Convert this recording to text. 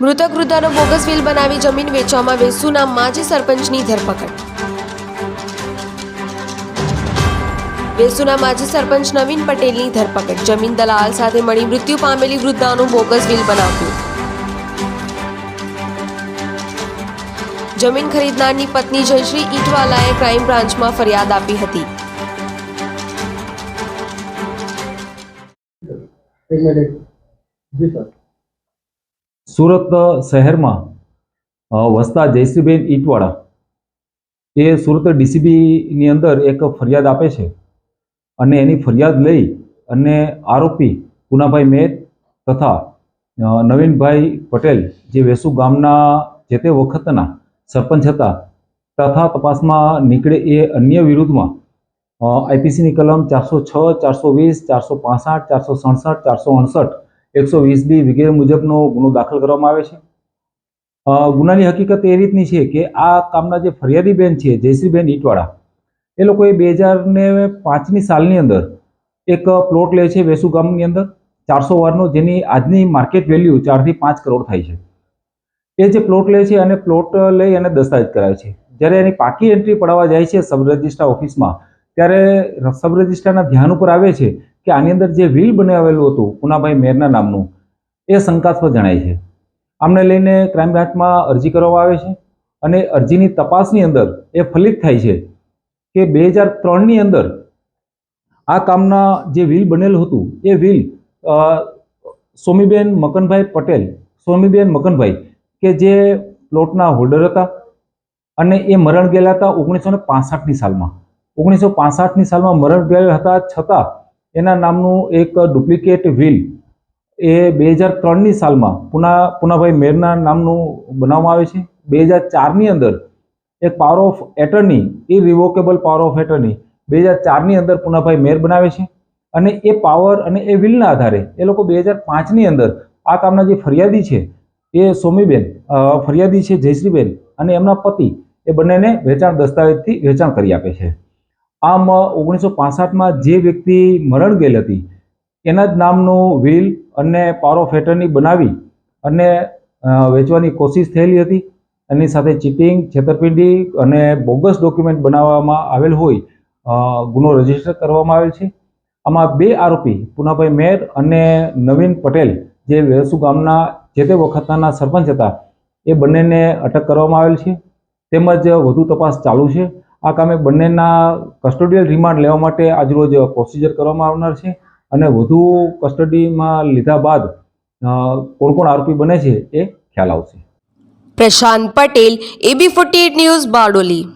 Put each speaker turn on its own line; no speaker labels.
મૃતક વૃદ્ધાનો bogus bill બનાવી જમીન વેચવામાં વેસુના માજી સરપંચની ધરપકડ. વેસુના માજી સરપંચ નવીન પટેલની ધરપકડ. જમીન દલાલ સાથે મળી મૃત્યુ પામેલી વૃદ્ધાનું બોગસ બિલ બનાવ્યું જમીન ખરીદનારની પત્ની જયશ્રી ઈટવાલાએ ક્રાઇમ બ્રાન્ચમાં ફરિયાદ આપી હતી.
જી સર.
સુરત શહેરમાં વસતા જયશ્રીબેન ઈટવાળા, એ સુરત ડીસીબીની અંદર એક ફરિયાદ આપે છે. અને એની ફરિયાદ લઈ અને આરોપી પુનાભાઈ મેર તથા નવીનભાઈ પટેલ જે વેસુ ગામના જે તે વખતના સરપંચ હતા, તથા તપાસમાં નીકળે એ અન્ય વિરુદ્ધમાં આઈપીસીની કલમ ચારસો છ, ચારસો વીસ, ચારસો પાસઠ, ચારસો સડસઠ, ચારસો અડસઠ એકસો વીસ બી વગેરે મુજબનો ગુનો દાખલ કરવામાં આવે છે. ગુનાની હકીકત એ રીતની છે કે આ કામના જે ફરિયાદી બેન છે, જયશ્રીબેન ઈટવાળા, એ લોકોએ બે હજાર ને પાંચની સાલની અંદર એક પ્લોટ લે છે વેસુ ગામની અંદર, ચારસો વારનો, જેની આજની માર્કેટ વેલ્યુ ચારથી પાંચ કરોડ થાય છે. એ જે પ્લોટ લે છે અને પ્લોટ લઈ અને દસ્તાવેજ કરાવે છે. જ્યારે એની પાકી એન્ટ્રી પડાવવા જાય છે સબ રજિસ્ટ્રાર ઓફિસમાં, ત્યારે સબ રજિસ્ટ્રારના ધ્યાન ઉપર આવે છે કે આની અંદર જે વિલ બનાવેલું હતું પુનાભાઈ મેરના નામનું, એ શંકાસ્પદ જણાય છે. આમને લઈને ક્રાઇમ બ્રાન્ચમાં અરજી કરવામાં આવે છે અને અરજીની તપાસની અંદર એ ફલિત થાય છે કે બે હજાર ત્રણની અંદર આ કામના જે વિલ બનેલું હતું, એ વિલ સોમીબેન મકનભાઈ પટેલ સોમીબેન મકનભાઈ કે જે પ્લોટના હોલ્ડર હતા અને એ મરણ ગયેલા હતા ઓગણીસો ને સાલમાં. ઓગણીસો પાસઠની સાલમાં મરણ ગયેલા હતા છતાં એના નામનું એક ડુપ્લિકેટ વિલ એ બે હજાર ત્રણની સાલમાં પુના પુનાભાઈ મેરના નામનું બનાવવામાં આવે છે. બે હજાર ચારની અંદર એક power of attorney irrevocable power of attorney બે હજાર ચારની અંદર પુનાભાઈ મેર બનાવે છે અને એ પાવર અને એ વિલના આધારે એ લોકો બે હજાર પાંચની અંદર આ કામના જે ફરિયાદી છે એ સોમીબેન ફરિયાદી છે જયશ્રીબેન અને એમના પતિ એ બંનેને વેચાણ દસ્તાવેજથી વેચાણ કરી આપે છે. આમ, ઓગણીસો પાસઠમાં જે વ્યક્તિ મરણ ગયેલ હતી, એના જ નામનું વ્હીલ અને પાવર ઓફ એટર્ની બનાવી અને વેચવાની કોશિશ થયેલી હતી. એની સાથે ચીટિંગ, છેતરપિંડી અને બોગસ ડોક્યુમેન્ટ બનાવવામાં આવેલ હોય ગુનો રજિસ્ટર કરવામાં આવેલ છે. આમાં બે આરોપી, પુનાભાઈ મેર અને નવીન પટેલ, જે વેસુ ગામના, જે તે વખતના સરપંચ હતા, એ બંનેને અટક કરવામાં આવેલ છે. તેમજ વધુ તપાસ ચાલુ છે. આ કામે બંનેના કસ્ટોડિયલ રિમાન્ડ લેવા માટે આજરોજ પ્રોસિજર કરવામાં આવનાર છે અને વધુ કસ્ટડીમાં લીધા બાદ કોણ કોણ આરોપી બને છે એ ખ્યાલ આવશે.
Prashant Patel A B forty news Bardoli.